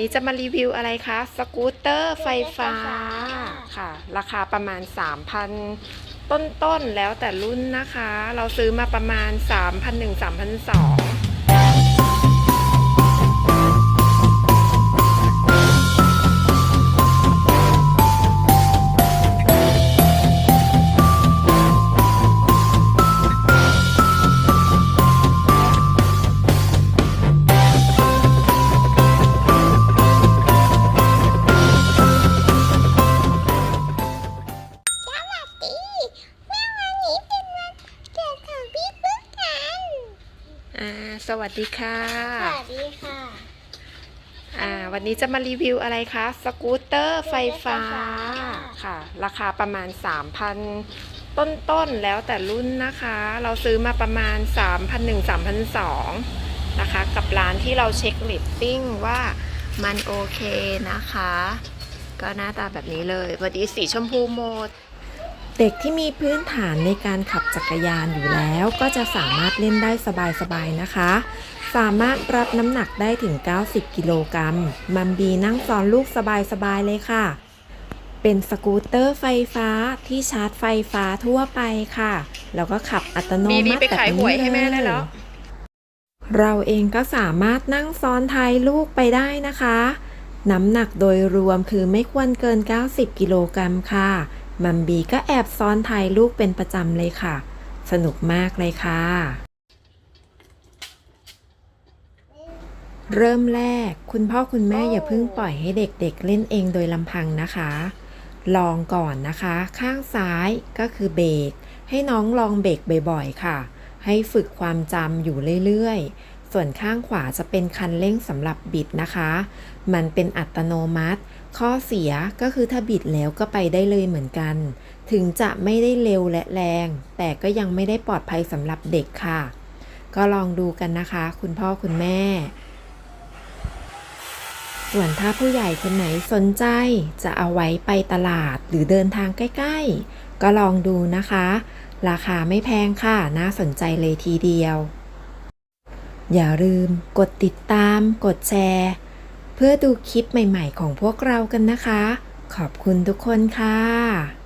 นี้จะมารีวิวอะไรคะ สกูตเตอร์ไฟฟ้าค่ะ ราคาประมาณ 3,000 ต้นๆ แล้วแต่รุ่นนะคะ เราซื้อมาประมาณ 3,001 3,002 สวัสดีค่ะ สวัสดีค่ะ อ่า วันนี้จะมารีวิวอะไรคะ สกูตเตอร์ไฟฟ้า ค่ะ ราคาประมาณ 3,000 ต้นๆ แล้วแต่รุ่นนะคะ เราซื้อมาประมาณ 3,001 3,002นะคะ กับร้านที่เราเช็คเรตติ้งว่ามันโอเคนะคะ ก็หน้าตาแบบนี้เลย วันนี้สีชมพูโหมด เด็กที่มีพื้นฐานในการขับจักรยานอยู่แล้วก็จะสามารถเล่นได้สบายๆนะคะ สามารถรับน้ำหนักได้ถึง 90 กิโลกรัม มัมบีนั่งซ้อนลูกสบายๆเลยค่ะ เป็นสกูตเตอร์ไฟฟ้าที่ชาร์จไฟฟ้าทั่วไปค่ะ แล้วก็ขับอัตโนมัติบีบีไปแบบขายหนี้วยให้แม่ได้แล้วเราเองก็สามารถนั่งซ้อนท้ายลูกไปได้นะคะ น้ำหนักโดยรวมคือไม่ควรเกิน 90 กิโลกรัมค่ะ มัมบีก็แอบซ้อนท้ายลูกเป็นประจำเลยค่ะ สนุกมากเลยค่ะ เริ่มแรกคุณพ่อคุณแม่อย่าเพิ่งปล่อยให้เด็กๆเล่นเองโดยลำพังนะคะ ลองก่อนนะคะ ข้างซ้ายก็คือเบรกให้น้องลองเบรกบ่อยๆ ค่ะ ให้ฝึกความจำอยู่เรื่อยๆ ส่วนข้างขวาจะเป็นคันเร่งสำหรับบิดนะคะ มันเป็นอัตโนมัติ ข้อเสียก็คือถ้าบิดแล้วก็ไปได้เลยเหมือนกัน ถึงจะไม่ได้เร็วและแรง แต่ก็ยังไม่ได้ปลอดภัยสำหรับเด็กค่ะ ก็ลองดูกันนะคะ คุณพ่อคุณแม่ ส่วนถ้าผู้ใหญ่คนไหนสนใจ จะเอาไว้ไปตลาดหรือเดินทางใกล้ ๆ ก็ลองดูนะคะ ราคาไม่แพงค่ะ น่าสนใจเลยทีเดียว อย่าลืมกดติดตาม กดแชร์ เพื่อดูคลิปใหม่ๆของพวกเรากันนะคะ ขอบคุณทุกคนค่ะ